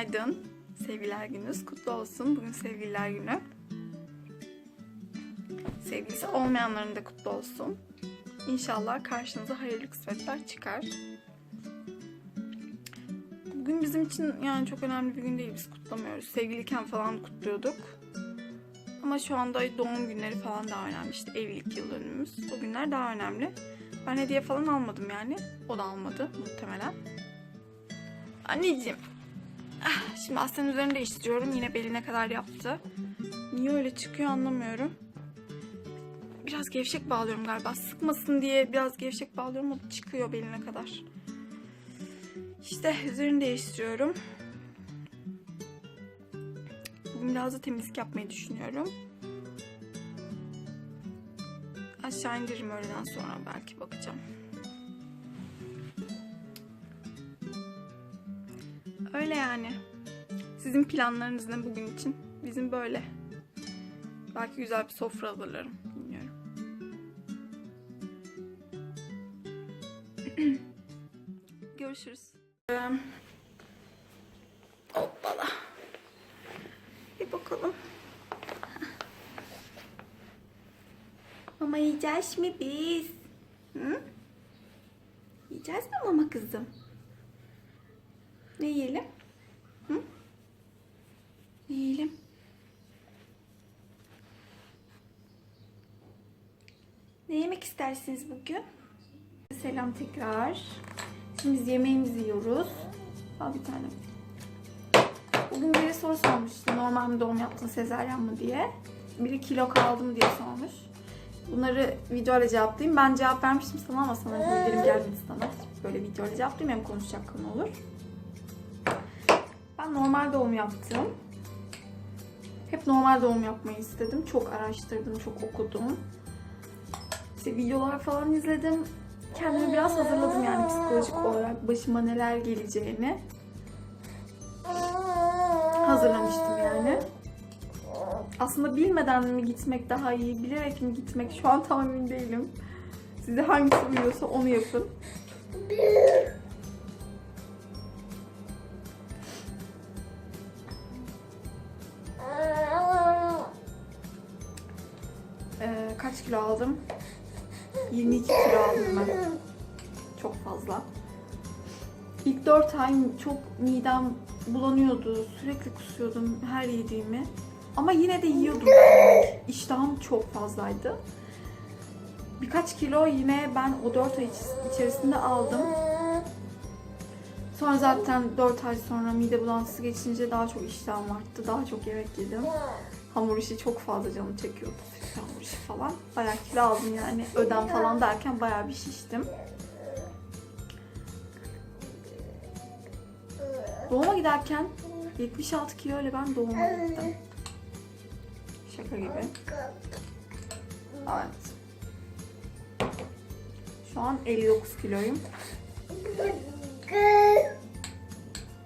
Günaydın. Sevgililer gününüz kutlu olsun. Bugün sevgililer günü. Sevgilisi olmayanların da kutlu olsun. İnşallah karşınıza hayırlı kısmetler çıkar. Bugün bizim için yani çok önemli bir gün değil. Biz kutlamıyoruz. Sevgiliyken falan kutluyorduk. Ama şu anda doğum günleri falan daha önemli. İşte evlilik yıl dönümümüz. O günler daha önemli. Ben hediye falan almadım yani. O da almadı muhtemelen. Anneciğim. Ah, Şimdi Aslı'nın üzerini değiştiriyorum. Yine beline kadar yaptı. Niye öyle çıkıyor anlamıyorum. Biraz gevşek bağlıyorum galiba. Sıkmasın diye biraz gevşek bağlıyorum. O çıkıyor beline kadar. İşte üzerini değiştiriyorum. Bugün biraz da temizlik yapmayı düşünüyorum. Aşağı indiririm öğleden sonra belki bakacağım. Öyle yani. Sizin planlarınız ne bugün için? Bizim böyle. Belki güzel bir sofra hazırlarım. Bilmiyorum. Görüşürüz. Hoppala. Bir bakalım. Mama yiyeceğiz mi biz? Hı? Yiyeceğiz mi mama kızım? Ne yiyelim? Hı? Ne yiyelim? Ne yemek istersiniz bugün? Selam tekrar. Şimdi biz yemeğimizi yiyoruz. Al bir tane. Bugün biri soru sormuştu. Normal mi doğum yaptın sezaryen mi diye. Biri kilo kaldım diye sormuş. Bunları videoyla cevaplayayım. Ben cevap vermiştim sana ama sana bildirim gelmedi sana. Böyle videoyla cevaplayayım hem konuşacak konu olur. Normal doğum yaptım. Hep normal doğum yapmayı istedim. Çok araştırdım, çok okudum. İşte videolar falan izledim. Kendimi biraz hazırladım yani psikolojik olarak başıma neler geleceğini. Hazırlamıştım yani. Aslında bilmeden mi gitmek daha iyi, bilerek mi gitmek şu an tam emin değilim. Size hangisi uyuyorsa onu yapın. Aldım? 22 kilo aldım ben. Çok fazla. İlk 4 ay çok midem bulanıyordu. Sürekli kusuyordum her yediğimi. Ama yine de yiyordum. Yani. İştahım çok fazlaydı. Birkaç kilo yine ben o 4 ay iç- içerisinde aldım. Sonra zaten 4 ay sonra mide bulantısı geçince daha çok iştahım arttı. Daha çok yemek yedim. Hamur işi çok fazla canım çekiyordu. Hamur işi falan. Bayağı kilo aldım yani. Ödem falan derken bayağı bir şiştim. Doğuma giderken 76 kilo ile ben doğuma gittim. Şaka gibi. Evet. Şu an 59 kiloyum.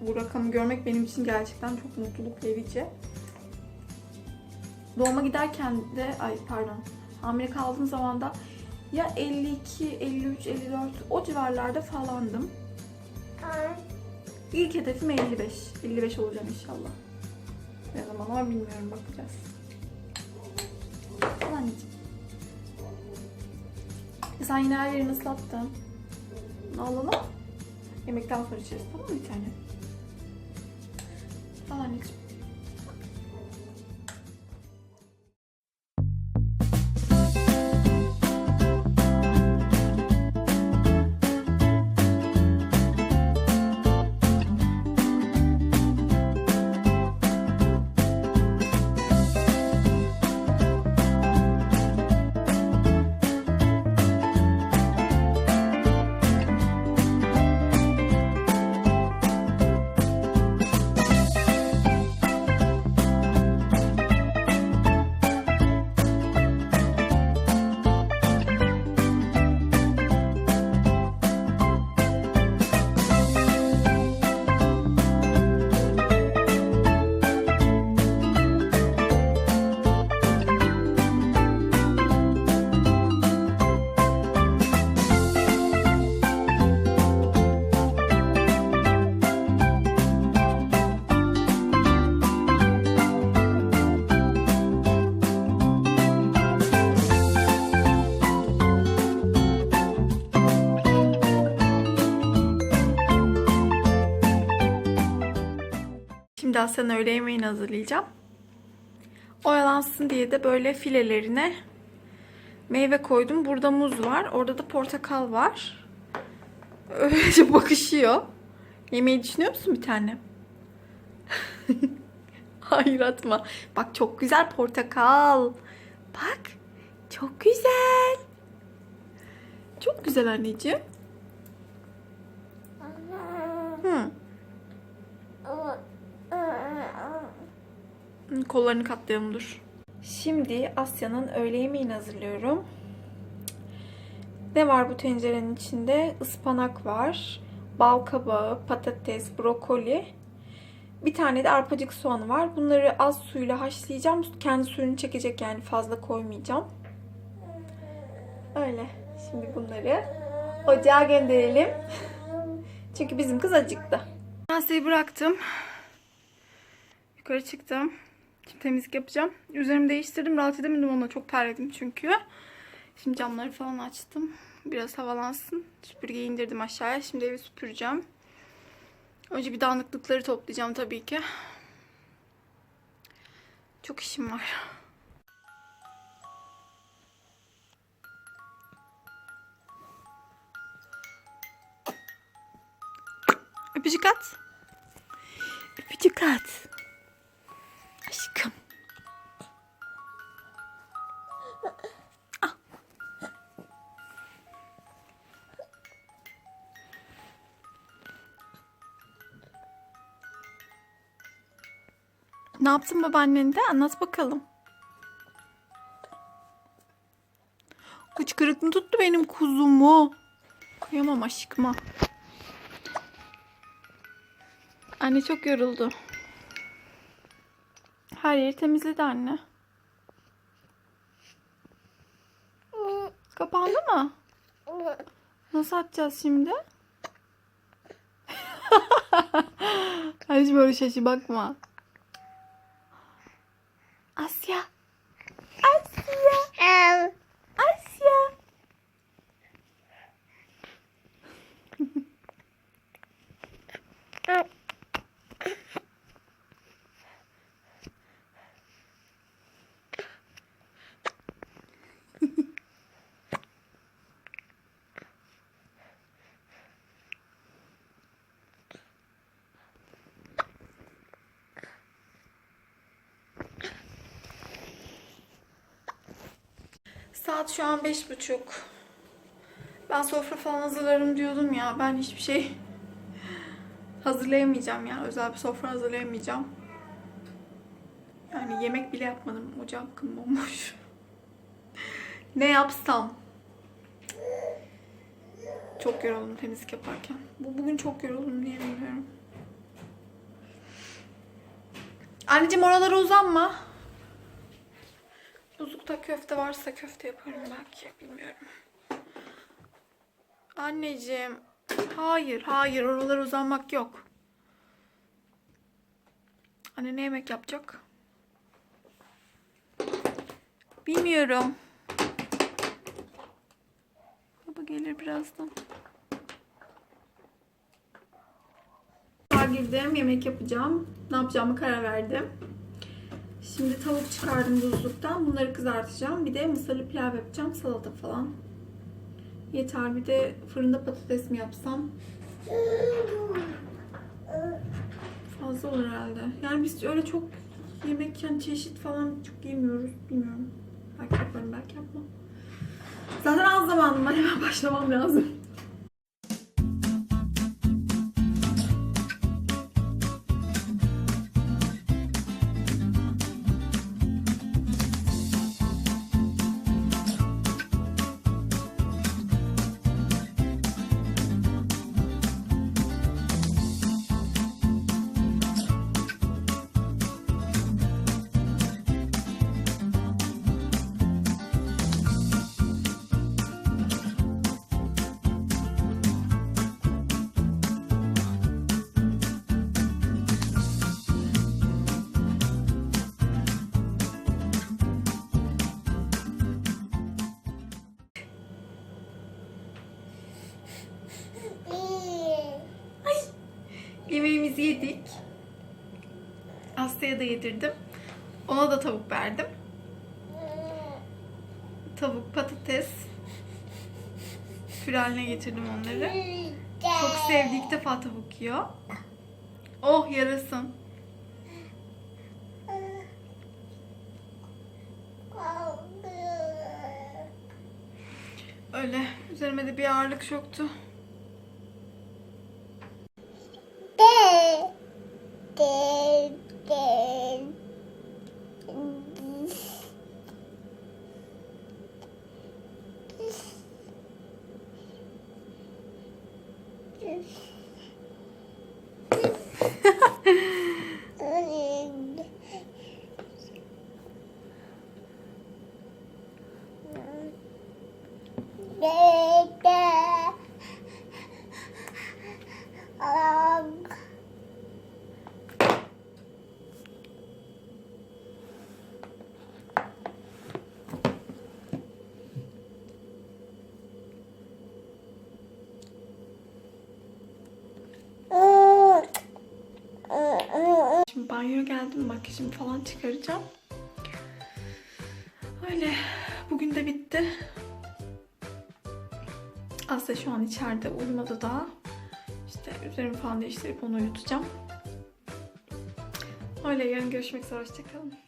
Bu rakamı görmek benim için gerçekten çok mutluluk verici. Doğuma giderken de, ay pardon, hamile kaldığım zaman da ya 52, 53, 54 o civarlarda falandım. İlk hedefim 55. 55 olacağım inşallah. Ne zaman ama bilmiyorum bakacağız. Anneciğim. E sen yine her yerini ıslattın. Alalım. Yemekten sonra içeriz tamam mı bir tane? Al anneciğim. Asya'nın öğle yemeğini hazırlayacağım. Oyalansın diye de böyle filelerine meyve koydum. Burada muz var. Orada da portakal var. Öylece bakışıyor. Yemeği düşünüyor musun bir tane? Hayır atma. Bak çok güzel portakal. Bak. Çok güzel. Çok güzel anneciğim. Hı. Kollarını katlayalım dur. Şimdi Asya'nın öğle yemeğini hazırlıyorum. Ne var bu tencerenin içinde? Ispanak var, bal kabağı, patates, brokoli. Bir tane de arpacık soğanı var. Bunları az suyla haşlayacağım. Kendi suyunu çekecek yani fazla koymayacağım. Öyle. Şimdi bunları ocağa gönderelim. Çünkü bizim kız acıktı. Asya'yı bıraktım. Yukarı çıktım. Şimdi temizlik yapacağım. Üzerimi değiştirdim. Rahat edemedim ona. Çok terledim çünkü. Şimdi camları falan açtım. Biraz havalansın. Süpürgeyi indirdim aşağıya. Şimdi evi süpüreceğim. Önce bir dağınıklıkları toplayacağım tabii ki. Çok işim var. Öpücük at. Öpücük at. Ne yaptın babaannen de? Anlat bakalım. Hıçkırık mı tuttu benim kuzumu? Kıyamam aşkıma. Anne çok yoruldu. Her yeri temizledi anne. Kapandı mı? Nasıl atacağız şimdi? Hiç böyle şaşı bakma. Asya. Asya. Asya. Saat şu an beş buçuk. Ben sofra falan hazırlarım diyordum ya. Ben hiçbir şey hazırlayamayacağım ya. Özel bir sofra hazırlayamayacağım. Yani yemek bile yapmadım. Ocağım bomboş. ne yapsam? Çok yoruldum temizlik yaparken. Bu bugün çok yoruldum diye bilmiyorum. Anneciğim oralara uzanma. Buzlukta köfte varsa köfte yaparım belki. Bilmiyorum. Anneciğim. Hayır, hayır. Oralara uzanmak yok. Anne ne yemek yapacak? Bilmiyorum. Baba gelir birazdan. Girdim, yemek yapacağım. Ne yapacağımı karar verdim. Şimdi tavuk çıkardım buzluktan. Bunları kızartacağım. Bir de mısırlı pilav yapacağım. Salata falan. Yeter. Bir de fırında patates mi yapsam? Fazla olur herhalde. Yani biz öyle çok yemek yani çeşit falan çok yemiyoruz. Bilmiyorum. Belki yaparım belki yapmam. Zaten az zamanım var. Hemen başlamam lazım. Yemeğimizi yedik. Asya'ya da yedirdim. Ona da tavuk verdim. Tavuk, patates. Püre haline getirdim onları. Çok sevdi. ilk defa tavuk yiyor. Oh yarasın. Öyle. Üzerime de bir ağırlık çöktü. Şimdi banyoya geldim. Makyajımı falan çıkaracağım. Öyle. Bugün de bitti. Aslı şu an içeride uyumadı daha. İşte üzerimi falan değiştirip onu uyutacağım. Öyle yarın görüşmek üzere. Hoşçakalın.